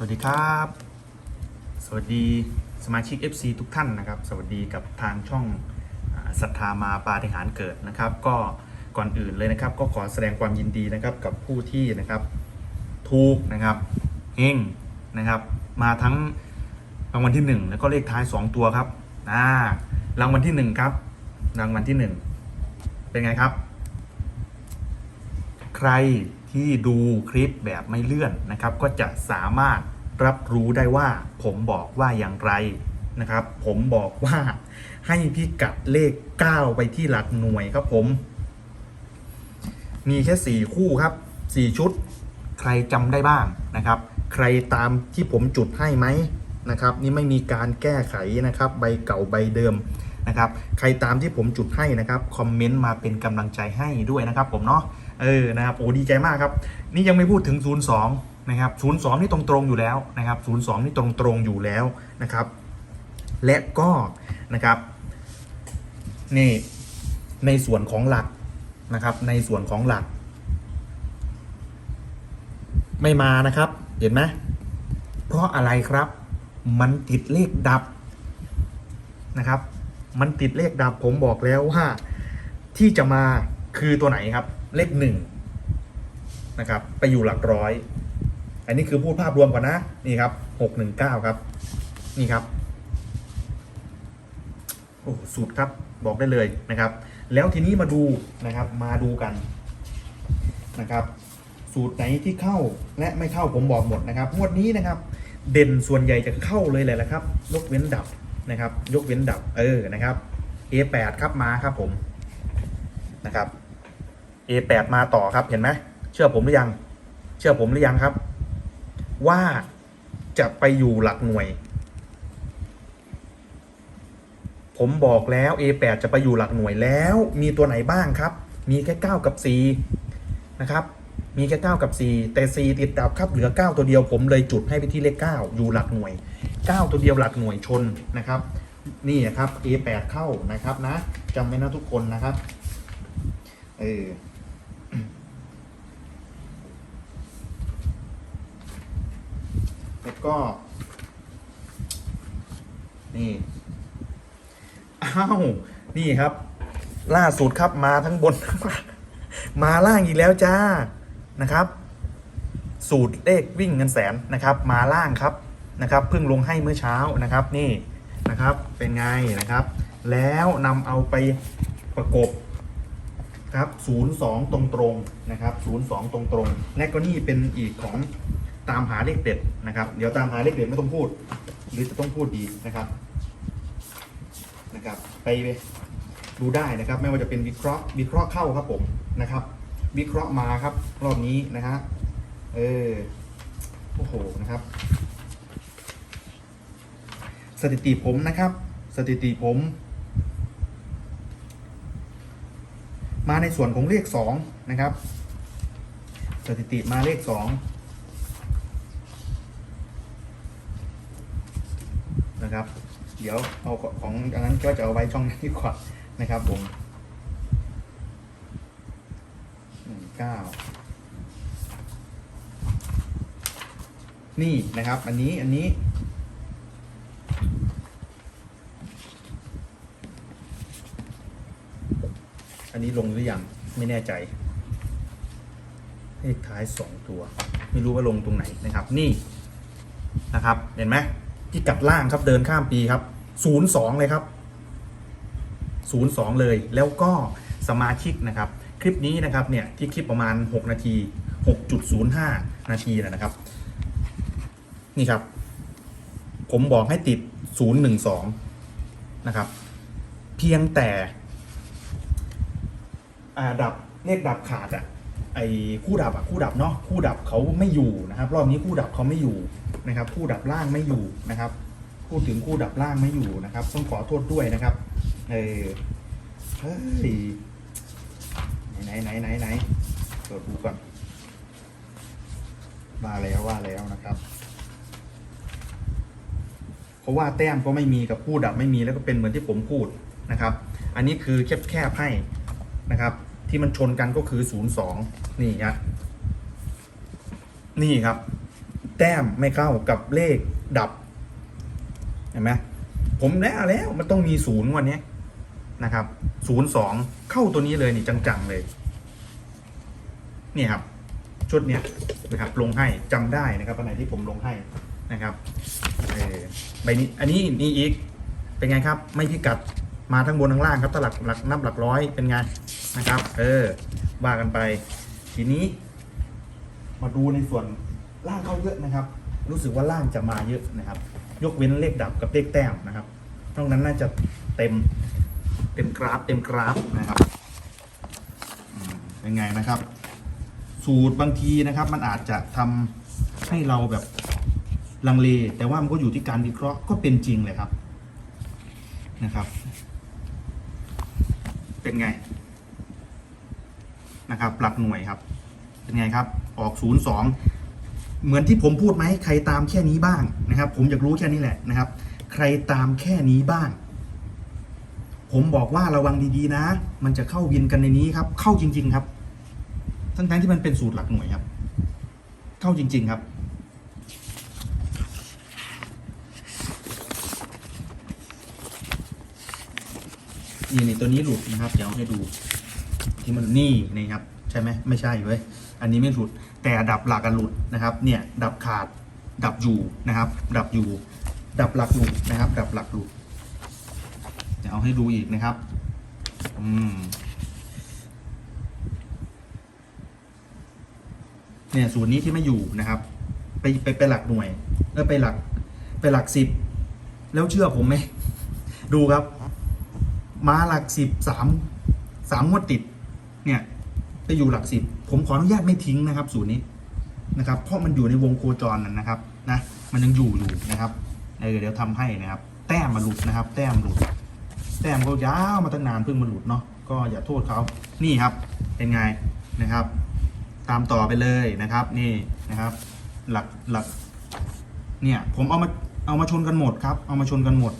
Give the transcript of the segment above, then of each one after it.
สวัสดีครับ สวัสดีสมาชิก FC ทุกท่านนะครับ สวัสดีกับทางช่องศรัทธามาปาฏิหารเกิดนะครับ ก็ก่อนอื่นเลยนะครับ ก็ขอแสดงความยินดีนะครับกับผู้ที่นะครับถูกนะครับเฮงนะครับมาทั้งรางวัลที่ 1 แล้วก็เลขท้าย 2 ตัวครับอ่ารางวัลที่ 1 ครับ รางวัลที่ 1 เป็นไงครับ ใคร ที่ดูคลิปแบบไม่เลื่อนนะครับ ก็จะสามารถรับรู้ได้ว่า ผมบอกว่าอย่างไรนะครับ ผมบอกว่าให้พิกัดเลข 9 ไปที่หลักหน่วยครับผม มีแค่ 4 คู่ครับ 4 ชุด ใครจำได้บ้างนะครับ ใครตามที่ผมจุดให้ไหมนะครับ นี่ไม่มีการแก้ไขนะครับ ใบเก่าใบเดิมนะครับ ใครตามที่ผมจุดให้นะครับ คอมเมนต์มาเป็นกำลังใจให้ด้วยนะครับผมเนาะ เออนะครับโอ้ดีใจมากครับ นี่ยังไม่พูดถึง 02 นะครับ 02 นี่ตรงๆอยู่แล้วนะครับ 02 นี่ตรงๆอยู่แล้วนะครับ และก็นะครับนี่ในส่วนของหลักนะครับ ในส่วนของหลัก ไม่มานะครับ เห็นไหมเพราะอะไรครับ มันติดเลขดับนะครับ มันติดเลขดับผมบอกแล้วว่าที่จะมาคือตัวไหนครับ เลขหนึ่งนะครับ ไปอยู่หลักร้อย อันนี้คือพูดภาพรวมก่อนนะ นี่ครับหกหนึ่งเก้าครับ นี่ครับ โอ้สุดครับบอกได้เลยนะครับ แล้วทีนี้มาดูนะครับ มาดูกันนะครับ สูตรไหนที่เข้าและไม่เข้าผมบอกหมดนะครับงวดนี้นะครับ เด่นส่วนใหญ่จะเข้าเลยแหละครับ ยกเว้นดับนะครับ ยกเว้นดับเออนะครับ A8 ครับมาครับผมนะครับ A8 มาต่อครับเห็นไหมเชื่อผมหรือยัง เชื่อผมหรือยังครับ ว่าจะไปอยู่หลักหน่วย ผมบอกแล้ว A8 จะไปอยู่หลักหน่วยแล้วมีตัวไหนบ้างครับ มีแค่ 9 กับ 4 นะครับ มีแค่ 9 กับ 4 แต่ 4 ติดดับครับเหลือ 9 ตัวเดียวผมเลยจุดให้ไปที่เลข 9 อยู่หลักหน่วย 9 ตัวเดียวหลักหน่วยชนนะครับนี่ครับ A8 เข้านะครับนะจำไว้นะทุกคนนะครับเออ แล้ว ก็ นี่อ้าวนี่ครับ ล่าสุดครับมาทั้งบนทั้งล่างมาล่างอีกแล้วจ้านะครับ สูตรเลขวิ่งเงินแสนนะครับ มาล่างครับนะครับเพิ่งลงให้เมื่อเช้านะครับ นี่นะครับ เป็นไงนะครับ แล้วนำเอาไปประกบครับ 02 ตรงตรงๆนะครับ 02 ตรงตรงๆและก็นี่เป็นอีกของ ตามหาเลขเด็ดนะครับ เดี๋ยวตามหาเลขเด็ดไม่ต้องพูด หรือจะต้องพูดดีนะครับนะครับ ไปดูได้นะครับ ไม่ว่าจะเป็นวิเคราะห์วิเคราะห์เข้าครับผมนะครับ วิเคราะห์มาครับ รอบนี้นะฮะเออโอ้โหนะครับ สถิติผมนะครับ สถิติผม มาในส่วนของเลขสองนะครับ สถิติมาเลขสองนะครับ เดี๋ยวเอาของอันนั้นก็จะเอาไว้ช่องนี้ดีกว่านะครับผมหนึ่งเก้านี่นะครับ อันนี้อันนี้ อันนี้ลงหรือยังไม่แน่ใจเลขท้ายสองตัว ไม่รู้ว่าลงตรงไหนนะครับ นี่นะครับ เห็นไหมที่กัดล่างครับเดินข้ามปีครับ ศูนย์สองเลยครับศูนย์สองเลย แล้วก็สมาชิกนะครับ คลิปนี้นะครับเนี่ยที่คลิปประมาณ 6 นาที 6.05 นาทีนะครับ นี่ครับ ผมบอกให้ติด 012 นะครับ เพียงแต่ดับเลขดับขาดอะไอ้คู่ดับอะคู่ดับเนาะคู่ดับเขาไม่อยู่นะครับ รอบนี้คู่ดับเขาไม่อยู่นะครับ คู่ดับล่างไม่อยู่นะครับ พูดถึงคู่ดับล่างไม่อยู่นะครับ ต้องขอโทษด้วยนะครับ เออเฮ้ยไหนไหนไหนไหนเปิดดูก่อนมาแล้วว่าแล้วนะครับ เพราะว่าแต้มก็ไม่มีกับคู่ดับไม่มีแล้วก็เป็นเหมือนที่ผมพูดนะครับ อันนี้คือแคบแคบให้นะครับ ที่มันชนกันก็คือ0 2นี่ฮะนี่ครับ แต้มไม่เข้ากับเลขดับ เห็นไหมผมแล้วแล้วมันต้องมีศูนย์วันนี้นะครับศูนย์สองเข้าตัวนี้เลยนี่จังๆเลยนี่ครับชุดเนี้ยนะครับ ลงให้จำได้นะครับอันไหนที่ผมลงให้นะครับเออใบนี้อันนี้นี่อีกเป็นไงครับ ไม่พิกัดมาทั้งบนทั้งล่างครับถ้าหลักหลักนับหลักร้อยเป็นไงนะครับ เออว่ากันไปทีนี้ มาดูในส่วนล่างเข้าเยอะนะครับ รู้สึกว่าล่างจะมาเยอะนะครับ ยกเว้นเลขดับกับเลขแต้มนะครับนอกนั้นน่าจะเต็มเต็มกราฟเต็มกราฟนะครับเป็นไงนะครับ สูตรบางทีนะครับ มันอาจจะทำให้เราแบบลังเล แต่ว่ามันก็อยู่ที่การวิเคราะห์ก็เป็นจริงเลยครับนะครับ เป็นไงนะครับ หลักหน่วยครับ เป็นไงครับ ออกศูนย์สอง เหมือนที่ผมพูดไหมใครตามแค่นี้บ้างนะครับ ผมอยากรู้แค่นี้แหละนะครับ ใครตามแค่นี้บ้าง ผมบอกว่าระวังดีๆนะ มันจะเข้าวินกันในนี้ครับ เข้าจริง ๆ ครับ ทั้งๆที่มันเป็นสูตรหลักหน่วยครับ เข้าจริง ๆครับนี่ในตัวนี้หลุดนะครับ เดี๋ยวให้ดู ที่มันนี่นี่ครับ ใช่ไหมไม่ใช่เว้ย อันนี้ไม่หลุด แต่ดับหลักกันหลุดนะครับ เนี่ยดับขาดดับอยู่นะครับ ดับอยู่ ดับหลักหลุดนะครับ ดับหลักหลุดเดี๋ยวเอาให้ดูอีกนะครับ อืมเนี่ยสูตรนี้ที่ไม่อยู่นะครับ ไปไปไปหลักหน่วยแล้วไปหลัก ไปหลักสิบแล้วเชื่อผมไหมดูครับ มาหลักสิบสามสามงวดติด เนี่ย ไปอยู่หลักสิบผมขออนุญาตไม่ทิ้งนะครับ สูตรนี้นะครับ เพราะมันอยู่ในวงโคจรนั่นนะครับนะมันยังอยู่อยู่นะครับเเดี๋ยวทำให้นะครับ แต้มมาหลุดนะครับ แต้มหลุด แต้มก็ยาวมาตั้งนานเพิ่งมาหลุดเนาะก็อย่าโทษเขานี่ครับเป็นไงนะครับ ตามต่อไปเลยนะครับ นี่นะครับ หลักหลัก เนี่ยผมเอามาเอามาชนกันหมดครับ เอามาชนกันหมด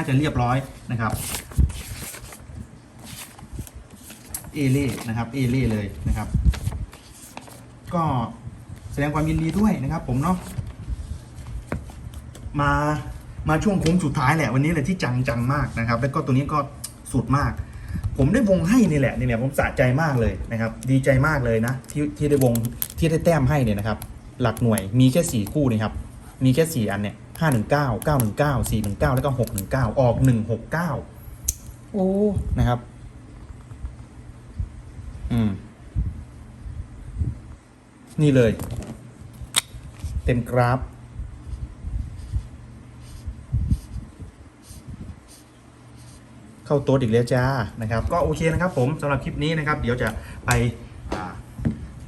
นี่น่าจะเรียบร้อยนะครับเอเล่นะครับเอเล่เลยนะครับ ก็แสดงความยินดีด้วยนะครับ ผมเนาะมามาช่วงโค้งสุดท้ายแหละวันนี้แหละที่จังจังมากนะครับ แล้วก็ตัวนี้ก็สุดมาก ผมได้วงให้นี่แหละนี่แหละผมสะใจมากเลยนะครับ ดีใจมากเลยนะที่ที่ได้วงที่ได้แต้มให้เนี่ยนะครับ หลักหน่วยมีแค่สี่คู่นี่ครับ มีแค่สี่อันเนี่ย ห้าหนึ่งเก้าเก้าหนึ่งเก้าสี่หนึ่งเก้าแล้วก็หกหนึ่งเก้าออกหนึ่งหกเก้าโอ้ นะครับ อืม นี่เลย เต็มกราฟ เข้าโต๊ดอีกแล้วจ้า นะครับ ก็โอเคนะครับผมสำหรับคลิปนี้นะครับ เดี๋ยวจะไปอ่า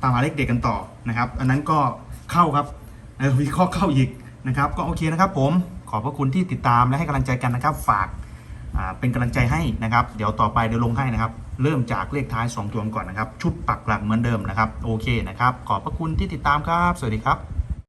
ตามหาเลขเด็กกันต่อนะครับ อันนั้นก็เข้าครับเออวิเคราะห์เข้าอีก นะครับก็โอเคนะครับผมขอบพระคุณที่ติดตามและให้กำลังใจกันนะครับ ฝากเป็นกำลังใจให้นะครับ เดี๋ยวต่อไปเดี๋ยวลงให้นะครับ เริ่มจากเลขท้าย 2 ตัวก่อนนะครับ ชุดปักหลักเหมือนเดิมนะครับ โอเคนะครับ ขอบพระคุณที่ติดตามครับ สวัสดีครับ